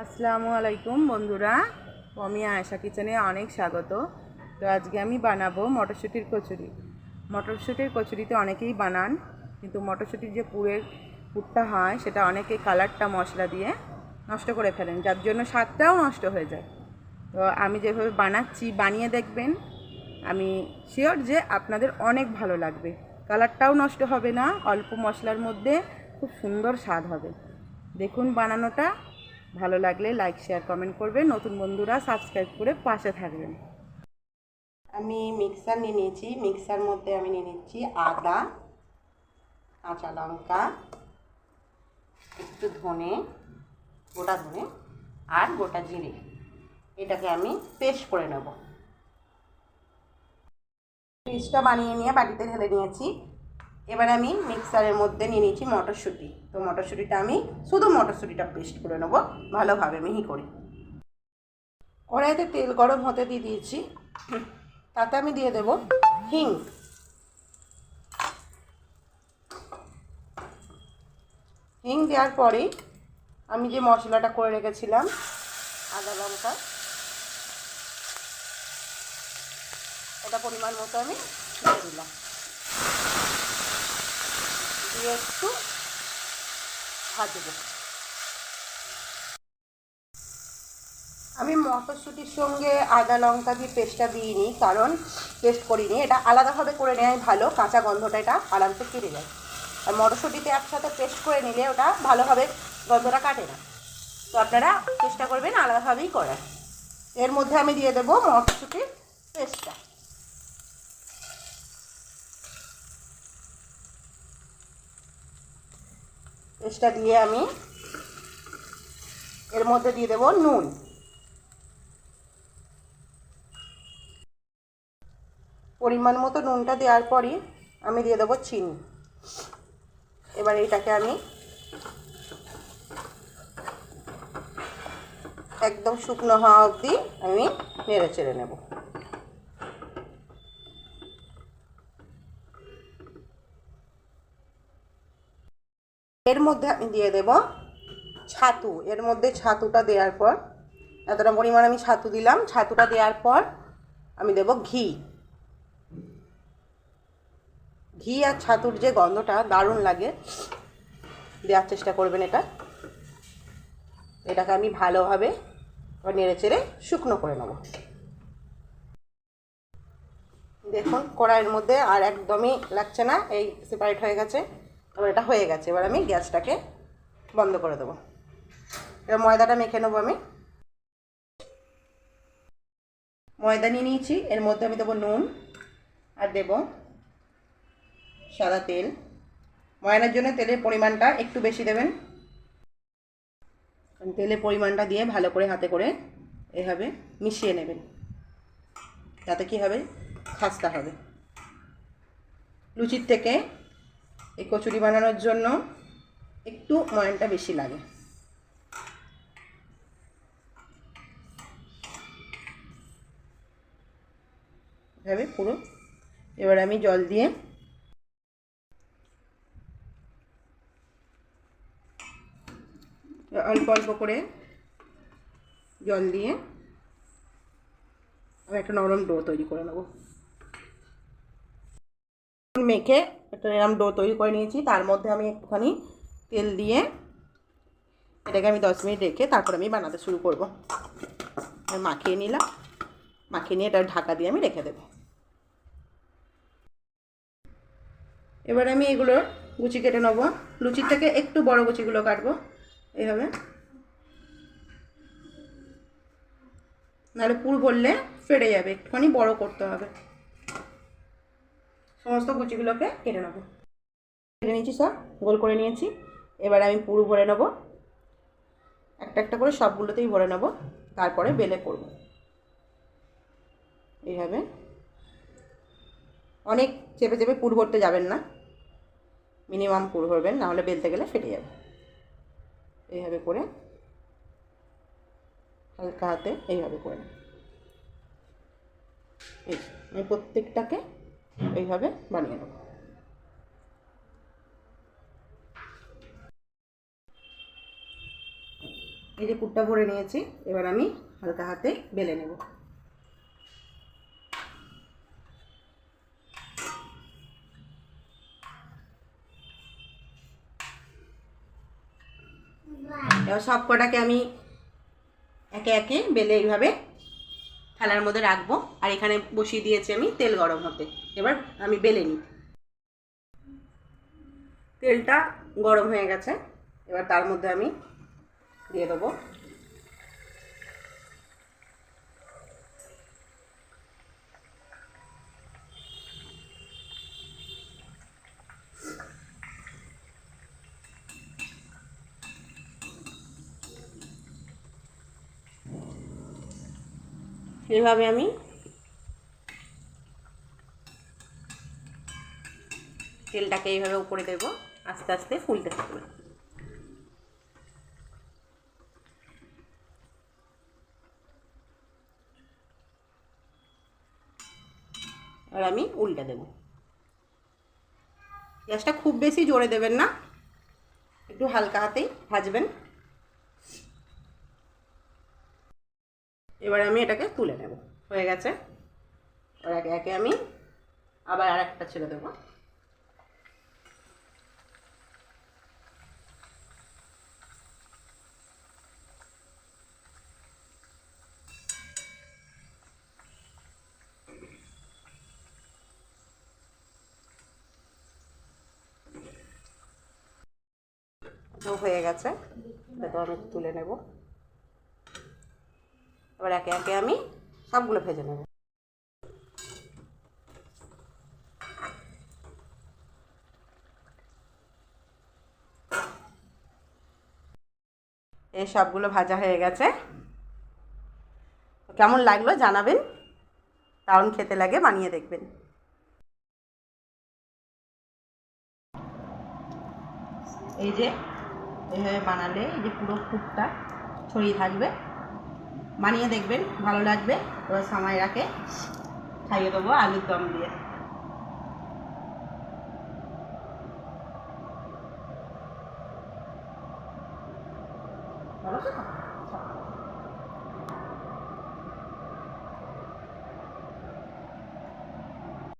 আসসালামু আলাইকুম বন্ধুরা। আমি আয়েশা কিচেনে অনেক স্বাগত। তো আজকে আমি বানাবো মটরশুঁটির কচুরি। মটরশুঁটির কচুরিতে অনেকেই বানান, কিন্তু মটরশুঁটির যে পুরের পুরটা হয়, সেটা অনেকে কালারটা মশলা দিয়ে নষ্ট করে ফেলেন, যার জন্য স্বাদটাও নষ্ট হয়ে যায়। তো আমি যেভাবে বানাচ্ছি, বানিয়ে দেখবেন, আমি শিওর যে আপনাদের অনেক ভালো লাগবে। কালারটাও নষ্ট হবে না, অল্প মশলার মধ্যে খুব সুন্দর স্বাদ হবে। দেখুন বানানোটা। ভালো লাগলে লাইক শেয়ার কমেন্ট করবেন। নতুন বন্ধুরা সাবস্ক্রাইব করে পাশে থাকবেন। আমি মিক্সার নিয়ে নিয়েছি। মিক্সার মধ্যে আমি নিয়ে নিচ্ছি আদা, কাঁচা লঙ্কা, একটু ধনে, গোটা ধনে আর গোটা জিরে। এটাকে আমি পেস্ট করে নেব। পেস্টটা বানিয়ে নিয়ে বাটিতে ঢেলে নিয়েছি। এবার আমি মিক্সারের মধ্যে নিয়ে নিয়েছি মটরশুঁটি। তো মটরশুঁটিটা আমি শুধু মটরশুঁটিটা পেস্ট করে নেব, ভালোভাবে মিহি করে। কড়াইতে তেল গরম হতে দিয়ে দিয়েছি। তাতে আমি দিয়ে দেব হিং। হিং দেওয়ার পরে আমি যে মশলাটা করে রেখেছিলাম, আদা লঙ্কা এটা পরিমাণ মতো আমি দিয়ে দিলাম। দিয়ে একটু ভাজবো আমি মটরশুঁটির সঙ্গে আদা লঙ্কা দিয়ে পেস্টটা দিইনি, কারণ পেস্ট করিনি। এটা আলাদাভাবে করে নেওয়াই ভালো, কাঁচা গন্ধটা এটা আরামসে কেটে যায় আর মটরশুঁটিতে একসাথে পেস্ট করে নিলে ওটা ভালোভাবে গন্ধটা কাটে না। তো আপনারা চেষ্টা করবেন আলাদাভাবেই করার। এর মধ্যে আমি দিয়ে দেবো মটরশুঁটির পেস্টটা। পেস্টটা দিয়ে আমি এর মধ্যে দিয়ে দেবো নুন। পরিমাণ মতো নুনটা দেওয়ার পরই আমি দিয়ে দেবো চিনি। এবার এইটাকে আমি একদম শুকনো হওয়া অবধি আমি নেড়ে চেড়ে নেব। এর মধ্যে আমি দিয়ে দেব ছাতু। এর মধ্যে ছাতুটা দেওয়ার পর, এতটা পরিমাণ আমি ছাতু দিলাম। ছাতুটা দেওয়ার পর আমি দেব ঘি। ঘি আর ছাতুর যে গন্ধটা দারুণ লাগে। দেওয়ার চেষ্টা করবেন এটা। এটাকে আমি ভালোভাবে নেড়ে চেড়ে শুকনো করে নেব। দেখুন, কড়াইয়ের মধ্যে আর একদমই লাগছে না, এই সেপারেট হয়ে গেছে। এবার এটা হয়ে গেছে। এবার আমি গ্যাসটাকে বন্ধ করে দেবো। এবার ময়দাটা মেখে নেব আমি। ময়দা নিয়ে নিয়েছি। এর মধ্যে আমি দেবো নুন আর দেব সাদা তেল। ময়দার জন্য তেলের পরিমাণটা একটু বেশি দেবেন। তেলের পরিমাণটা দিয়ে ভালো করে হাতে করে এভাবে মিশিয়ে নেবেন। তাতে কী হবে? খাস্তা হবে। লুচির থেকে এই কচুরি বানানোর জন্য একটু ময়নটা বেশি লাগে। এভাবে পুরো। এবার আমি জল দিয়ে অল্প অল্প করে জল দিয়ে আমি একটা নরম ডো তৈরি করে নেব। মেখে একটা এরম ডো তৈরি করে নিয়েছি। তার মধ্যে আমি একটুখানি তেল দিয়ে এটাকে আমি দশ মিনিট রেখে তারপর আমি বানাতে শুরু করব। মাখিয়ে নিলাম। মাখিয়ে নিয়ে এটা ঢাকা দিয়ে আমি রেখে দেবো। এবার আমি এগুলোর গুচি কেটে নেব। লুচির থেকে একটু বড় গুচিগুলো কাটবো। এইভাবে। নাহলে পুর ভরলে ফেটে যাবে। একটুখানি বড় করতে হবে। সমস্ত কুচিগুলোকে কেটে নেব। কেটে নিয়েছি সব, গোল করে নিয়েছি। এবার আমি পুর ভরে নেব। একটা একটা করে সবগুলোতেই ভরে নেব। তারপরে বেলে করব। এইভাবে। অনেক চেপে চেপে পুর ভরতে যাবেন না। মিনিমাম পুর ভরবেন নাহলে বেলতে গেলে ফেটে যাবে। এইভাবে করে হালকা হাতে এইভাবে করে এই আমি প্রত্যেকটাকে এইভাবে বানিয়ে নেব। এই যে পুরটা ভরে নিয়েছি, এবার আমি হালকা হাতে বেলে নেব। এবার সব কটাকে আমি একে একে বেলে এইভাবে থালার মধ্যে রাখব। আর এখানে বসিয়ে দিয়েছি আমি তেল গরম হতে। এবার আমি বেলে নিই। তেলটা গরম হয়ে গেছে, এবার তার মধ্যে আমি দিয়ে দেবো এভাবে আমি তেলটাকে এইভাবে উপরে দেবো, আস্তে আস্তে ফুলতে থাকবে। আর আমি উল্টে দেবো। গ্যাসটা খুব বেশি জোরে দেবেন না, একটু হালকা হাতেই ভাজবেন। এবার আমি এটাকে তুলে নেব, হয়ে গেছে? এবার একে একে আমি আবার আর একটা ছেড়ে দেবো। হয়ে গেছে। এটা আমি তুলে নেব। এবার একে একে আমি সবগুলো ভেজে নেব। এই সবগুলো ভাজা হয়ে গেছে। কেমন লাগল জানাবেন। দারুণ খেতে লাগে, বানিয়ে দেখবেন। এই যে এইভাবে বানালে এই যে পুরো ফুটটা ছড়িয়ে থাকবে। বানিয়ে দেখবেন, ভালো লাগবে। এবার সামাই রাখে। খাইয়ে দেবো আলুর দম দিয়ে। ভালো?